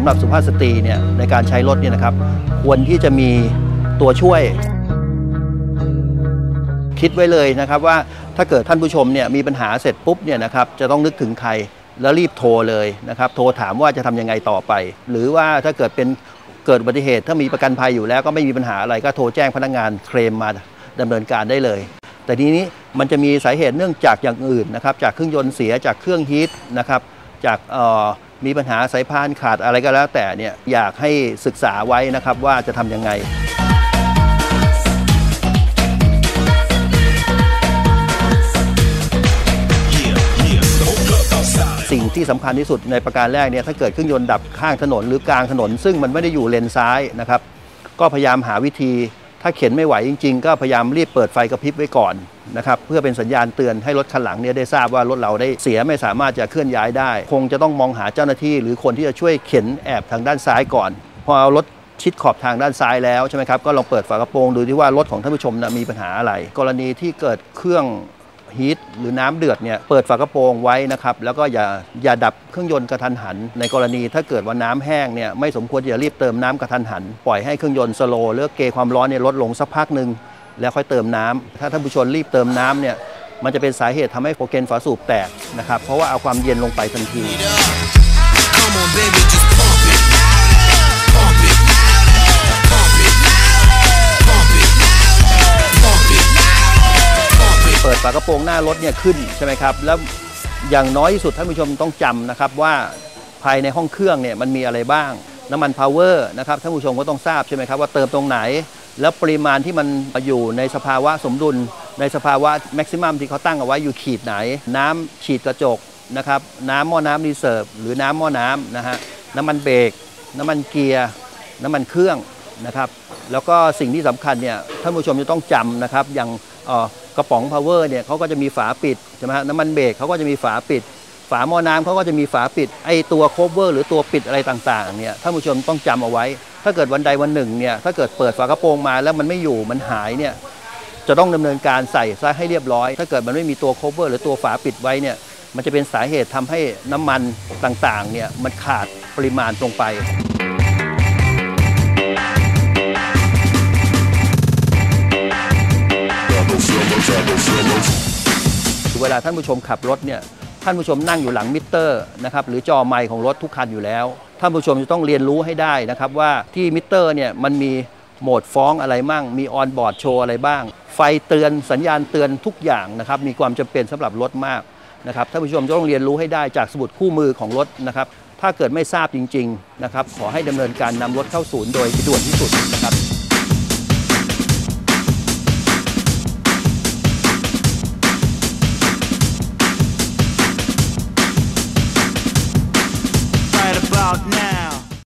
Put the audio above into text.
ำหรับสุภาพสตรีเนี่ยในการใช้รถเนี่ยนะครับ ควรที่จะมีตัวช่วย คิดไว้เลยนะครับว่าถ้าเกิดท่านผู้ชมเนี่ยมีปัญหาเสร็จปุ๊บเนี่ยนะครับจะต้องนึกถึงใครแล้วรีบโทรเลยนะครับ โทรถามว่าจะทำยังไงต่อไป หรือว่าถ้าเกิดเป็นเกิดอุบัติเหตุ ถ้ามีประกันภัยอยู่แล้วก็ไม่มีปัญหาอะไรก็โทรแจ้งพนักงานเคลมมาดำเนินการได้เลย แต่ทีนี้มันจะมีสาเหตุเนื่องจากอย่างอื่นนะครับจากเครื่องยนต์เสียจากเครื่องฮีทนะครับ จากมีปัญหาสายพานขาดอะไรก็แล้วแต่เนี่ยอยากให้ศึกษาไว้นะครับว่าจะทำยังไงสิ่งที่สำคัญที่สุดในประการแรกเนี่ยถ้าเกิดเครื่องยนต์ดับข้างถนนหรือกลางถนน ซึ่งมันไม่ได้อยู่เลนซ้ายนะครับ ก็พยายามหาวิธี ถ้าเข็นไม่ไหวจริง ๆ ก็พยายามรีบเปิดไฟกระพริบไว้ก่อนนะครับเพื่อเป็นสัญญาณเตือนให้รถคันหลังเนี่ยได้ทราบว่ารถเราได้เสียไม่สามารถจะเคลื่อนย้ายได้ คงจะต้องมองหาเจ้าหน้าที่ หรือคนที่จะช่วยเข็นแอบทางด้านซ้ายก่อน พอเอารถชิดขอบทางด้านซ้ายแล้วใช่ไหมครับก็ลองเปิดฝากระโปรงดูที่ว่ารถของท่านผู้ชมนะมีปัญหาอะไร กรณีที่เกิดเครื่อง ฮีทหรือน้ำเดือดเนี่ยเปิดฝากระโปรงไว้นะครับแล้วก็อย่าอย่าดับเครื่องยนต์กระทันหัน ในกรณีถ้าเกิดว่าน้ำแห้งเนี่ยไม่สมควรจะรีบเติมน้ำกระทันหัน ปล่อยให้เครื่องยนต์สโลว์หรือเกความร้อนเนี่ยลดลงสักพักหนึ่งแล้วค่อยเติมน้ำถ้าท่านผู้ชมรีบเติมน้ำเนี่ยมันจะเป็นสาเหตุทำให้โปรเกนฝาสูบแตกนะครับเพราะว่าเอาความเย็นลงไปทันทีากระโปรงหน้ารถเนี่ยขึ้นใช่ไหมครับแล้วอย่างน้อยที่สุดท่านผู้ชมต้องจำนะครับว่าภายในห้องเครื่องเนี่ยมันมีอะไรบ้าง น้ำมันพาวเวอร์นะครับท่านผู้ชมก็ต้องทราบใช่ไหมครับว่าเติมตรงไหน แล้วปริมาณที่มันอยู่ในสภาวะสมดุล ในสภาวะแม็กซิมัมที่เขาตั้งเอาไว้อยู่ขีดไหน น้ำฉีดกระจกนะครับน้ำหม้อน้ำรีเซิร์ฟหรือน้ำหม้อน้ำนะฮะน้ำมันเบรกน้ำมันเกียร์น้ำมันเครื่องนะครับแล้วก็สิ่งที่สำคัญเนี่ยท่านผู้ชมจะต้องจำนะครับอย่างกระป๋อง power เนี่ยเขาก็จะมีฝาปิดใช่ไหมฮะน้ำมันเบรกเขาก็จะมีฝาปิด ฝาหม้อน้ำเขาก็จะมีฝาปิดไอตัว cover หรือตัวปิดอะไรต่างๆเนี่ยท่านผู้ชมต้องจำเอาไว้ ถ้าเกิดวันใดวันหนึ่งเนี่ยถ้าเกิดเปิดฝากระโปรงมาแล้วมันไม่อยู่มันหายเนี่ยจะต้องดำเนินการใส่ซะให้เรียบร้อย ถ้าเกิดมันไม่มีตัว cover หรือตัวฝาปิดไว้เนี่ยมันจะเป็นสาเหตุทำให้น้ำมันต่างๆเนี่ยมันขาดปริมาณลงไป เวลาท่านผู้ชมขับรถเนี่ยท่านผู้ชมนั่งอยู่หลังมิเตอร์นะครับหรือจอไมค์ของรถทุกคันอยู่แล้ว ท่านผู้ชมจะต้องเรียนรู้ให้ได้นะครับว่าที่มิเตอร์เนี่ยมันมีโหมดฟ้องอะไรมั่ง มีออนบอร์ดโชว์อะไรบ้าง ไฟเตือนสัญญาณเตือนทุกอย่างนะครับมีความจำเป็นสำหรับรถมากนะครับท่านผู้ชมจะต้องเรียนรู้ให้ได้จากสมุดคู่มือของรถนะครับถ้าเกิดไม่ทราบจริงๆนะครับขอให้ดำเนินการนำรถเข้าศูนย์โดยด่วนที่สุดนะครับ